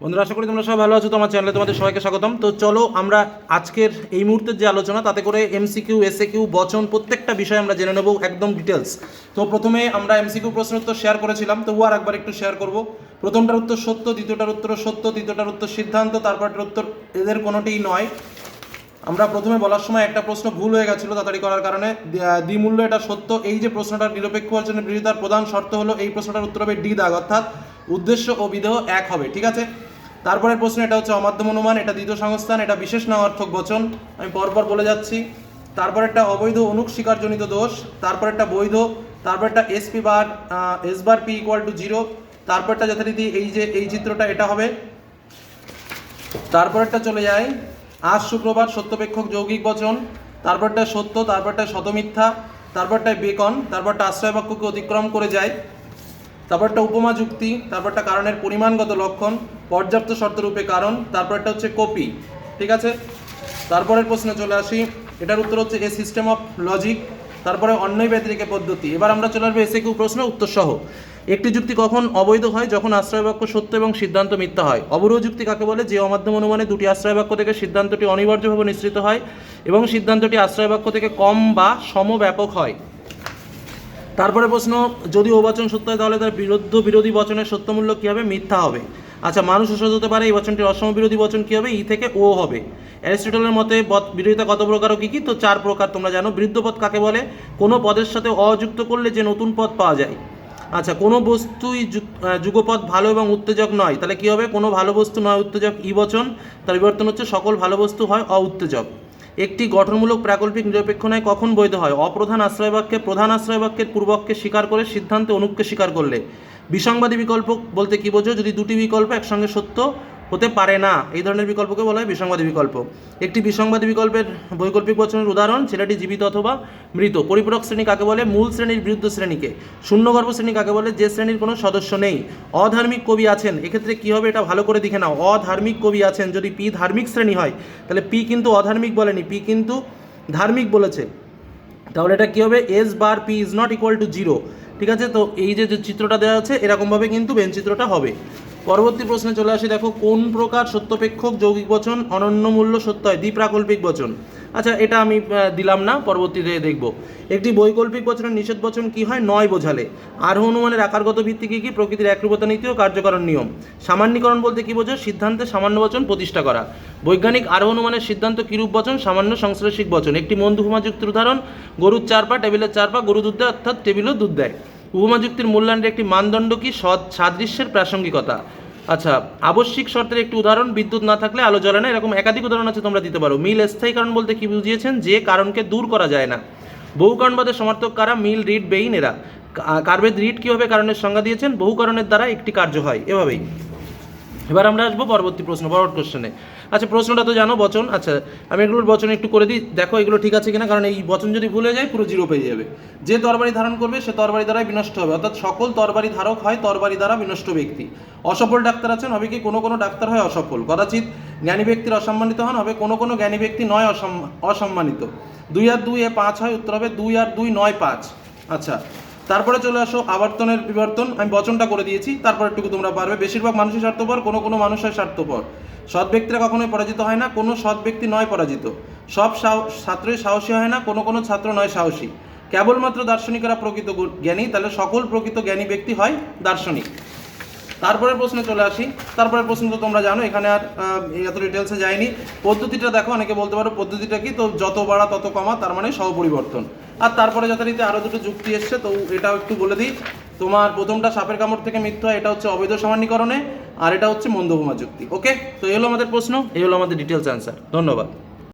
বন্ধুরা, আশা করি তোমরা সবাই ভালো আছো তোমার চ্যানেলে তোমাদের সবাইকে স্বাগতম। তো চলো আমরা আজকের এই মুহূর্তের যে আলোচনা, তাতে করে এমসিকিউ এসএ কিউ বচন, প্রত্যেকটা বিষয় আমরা জেনে নেব একদম ডিটেলস তো প্রথমে আমরা এমসিকিউ প্রশ্ন উত্তর শেয়ার করেছিলাম তবু আর একবার একটু শেয়ার করব। প্রথমটার উত্তর সত্য, দ্বিতীয়টার উত্তর সত্য, তৃতীয়টার উত্তর সিদ্ধান্ত, তারপরটার উত্তর এদের কোনোটিই নয়। আমরা প্রথমে বলার সময় একটা প্রশ্ন ভুল হয়ে গেছিল তাড়াতাড়ি করার কারণে। দ্বি- দ্বিমূল্য এটা সত্য, এই যে প্রশ্নটার নিরপেক্ষ আলোচনার বিরোধিতার প্রধান শর্ত হলো, এই প্রশ্নটার উত্তর হবে ডি দাগ অর্থাৎ উদ্দেশ্য ও বিদেহ এক হবে, ঠিক আছে? তারপরের প্রশ্ন, এটা হচ্ছে অমাধ্যম অনুমান, এটা দ্বিতীয় সংস্থান, এটা বিশেষ নামার্থক বচন? আমি পরপর বলে যাচ্ছি। তারপর একটা অবৈধ অনুক স্বীকারজনিত দোষ তারপর একটা বৈধ তারপর একটা SP bar S bar P equal to zero তারপরটা যথারীতি এই যে, এই চিত্রটা, এটা হবে। তারপরেরটা চলে যায় আজ শুক্রবার সত্যপেক্ষক যৌগিক বচন তারপরটা সত্য তারপরটা শতমিথ্যা তারপরটায় বেকন তারপরটা আশ্রয় বাক্যকে অতিক্রম করে যায়। তারপরটা উপমা যুক্তি তারপরটা কারণের পরিমাণগত লক্ষণ, পর্যাপ্ত শর্তরূপে কারণ তারপরটা হচ্ছে কপি, ঠিক আছে? তারপরের প্রশ্নে চলে আসি, এটার উত্তর হচ্ছে এ সিস্টেম অফ লজিক তারপরে অন্যই ব্যতিরিকে পদ্ধতি। এবার আমরা চলে আসব এসে কিউ প্রশ্ন উত্তর সহ একটি যুক্তি কখন অবৈধ হয়? যখন আশ্রয় বাক্য সত্য এবং সিদ্ধান্ত মিথ্যা হয়। অবরোধ যুক্তি কাকে বলে? যে অমাধ্যম অনুমানে দুটি আশ্রয় বাক্য থেকে সিদ্ধান্তটি অনিবার্যভাবে নিশ্চিত হয় এবং সিদ্ধান্তটি আশ্রয় বাক্য থেকে কম বা সমব্যাপক হয়। তারপরে প্রশ্ন যদি ও বচন সত্য হয় তাহলে তার বিরুদ্ধ বিরোধী বচনের সত্যমূল্য কী হবে? মিথ্যা হবে। আচ্ছা মানুষ অসৎ হতে পারে এই বচনটির অসম বিরোধী বচন কী হবে? ই থেকে ও হবে। অ্যারিস্টটলের মতে বিরোধিতা কত প্রকার ও কী কী? তো চার প্রকার তোমরা জানো। বৃদ্ধ পদ কাকে বলে? কোনো পদের সাথে অযুক্ত করলে যে নতুন পদ পাওয়া যায়। আচ্ছা কোনো বস্তুই যুগ- আহ, যুগপদ ভালো এবং উত্তেজক নয়। তাহলে কী হবে? কোনো ভালো বস্তু নয় উত্তেজক ই বচন। তার বিবর্তন হচ্ছে সকল ভালো বস্তু হয় অউত্তেজক। একটি গঠনমূলক প্রাকল্পিক নিরপেক্ষ কখন বৈধ হয়? অপ্রধান আশ্রয় বাক্যে প্রধান আশ্রয় বাক্যের পূর্বককে স্বীকার করে সিদ্ধান্তে অনুপকে স্বীকার করলে। বিসংবাদী বিকল্প বলতে কি বোঝো যদি দুটি বিকল্প একসঙ্গে সত্য হতে পারে না। এই ধরনের বিকল্পকে বলা হয় বিসংবাদী বিকল্প। একটি বিসংবাদী বিকল্পের বৈকল্পিক বচনের উদাহরণ, ছেলেটি জীবিত অথবা মৃত। পরিপূরক শ্রেণি কাকে বলে? মূল শ্রেণির বিরুদ্ধ শ্রেণীকে। শূন্যগর্ভ শ্রেণি কাকে বলে? যে শ্রেণির কোনো সদস্য নেই। অধার্মিক কবি আছেন। এক্ষেত্রে কী হবে? এটা ভালো করে দেখে নাও। অধার্মিক কবি আছেন। যদি পি ধার্মিক শ্রেণি হয়, তাহলে পি কিন্তু অধার্মিক বলেনি। পি কিন্তু ধার্মিক বলেছে। তাহলে এটা কী হবে? S bar P is not equal to zero ঠিক আছে? তো এই যে চিত্রটা দেওয়া আছে, এরকমভাবে কিন্তু বেন চিত্রটা হবে। পরবর্তী প্রশ্নে চলে আসি, দেখো, কোন প্রকার সত্যপেক্ষক যৌগিক বচন অনন্য মূল্য সত্য হয় দ্বিপ্রাকল্পিক বচন। আচ্ছা এটা আমি দিলাম না, পরবর্তীতে দেখব। একটি বৈকল্পিক বচনের নিষেধ বচন কি হয়? নয় বোঝালে। আরোহ অনুমানের আকারগত ভিত্তি কী কী? প্রকৃতির একরূপতা নীতি ও কার্যকরণ নিয়ম। সামান্যীকরণ বলতে কি বোঝো সিদ্ধান্তে সামান্য বচন প্রতিষ্ঠা করা। বৈজ্ঞানিক আরোহ অনুমানের সিদ্ধান্ত কিরূপ বচন? সামান্য সংশ্লেষিক বচন। একটি মন্দু যুক্তির উদাহরণ, গরুর চার পা, টেবিলের চার পা গরু দুধ দেয়, অর্থাৎ টেবিলও দুধ দেয়। উপমা যুক্তির মূল্যায়নের একটি মানদণ্ড কি? সদ সাদৃশ্যের প্রাসঙ্গিকতা। আচ্ছা আবশ্যিক শর্তের একটি উদাহরণ, বিদ্যুৎ না থাকলে আলো জ্বলে না, এরকম একাধিক উদাহরণ আছে, তোমরা দিতে পারো। মিল স্থায়ী কারণ বলতে কি বুঝিয়েছেন? যে কারণকে দূর করা যায় না। বহু কারণবাদের সমর্থক কারা? মিল রিড বেইন এরা। কার্বেদ রিড কীভাবে কারণের সংজ্ঞা দিয়েছেন? বহু কারণের দ্বারা একটি কার্য হয়। এভাবেই। এবার আমরা আসব পরবর্তী প্রশ্ন ফরওয়ার্ড কোশ্চেনে আচ্ছা প্রশ্নটা তো জানো বচন। আচ্ছা আমি এগুলোর বচন একটু করে দিই। দেখো, এগুলো ঠিক আছে কিনা? কারণ এই বচন যদি ভুলে যায়, পুরো জিরো পেয়ে যাবে। যে তরবারি ধারণ করবে, সে তরবারি দ্বারাই বিনষ্ট হবে। অর্থাৎ সকল তরবারি ধারক হয় তরবারি দ্বারা বিনষ্ট ব্যক্তি। অসফল ডাক্তার আছেন, হবে কি? কোনো কোনো ডাক্তার হয় অসফল। কদাচিৎ জ্ঞানী ব্যক্তির অসম্মানিত হন, হবে কোনো কোনো জ্ঞানী ব্যক্তি নয় অসম্মা- অসম্মানিত। দুই আর দুই এ পাঁচ হয়, উত্তর হবে দুই আর দুই নয় পাঁচ। আচ্ছা তারপরে চলে আসো আবর্তনের বিবর্তন। আমি বচনটা করে দিয়েছি, তারপর একটুকু তোমরা পারবে। বেশিরভাগ মানুষই স্বার্থপর, কোনো কোনো মানুষ হয় স্বার্থপর। সৎ ব্যক্তিরা কখনোই পরাজিত হয় না, কোনো সৎ ব্যক্তি নয় পরাজিত। সব ছাত্রই সাহসী হয় না, কোনো কোনো ছাত্র নয় সাহসী। কেবলমাত্র দার্শনিকেরা প্রকৃত জ্ঞানী, তাহলে সকল প্রকৃত জ্ঞানী ব্যক্তি হয় দার্শনিক। তারপরের প্রশ্নে চলে আসি। তারপরের প্রশ্ন তো তোমরা জানো, এখানে আর এত ডিটেলসে যায়নি। পদ্ধতিটা দেখো, অনেকে বলতে পারো পদ্ধতিটা কি? তো যত বাড়া তত কমা, তার মানে সহপরিবর্তন। আর তারপরে যথারীতি আরও দুটো যুক্তি এসছে, তো এটাও একটু বলে দিই। তোমার প্রথমটা সাপের কামড় থেকে মৃত্যু হয়, এটা হচ্ছে অবৈধ সামান্যীকরণে। আর এটা হচ্ছে মন্দভূমা যুক্তি ওকে তো এই হলো আমাদের প্রশ্ন, এই হলো আমাদের ডিটেলস অ্যান্সার ধন্যবাদ।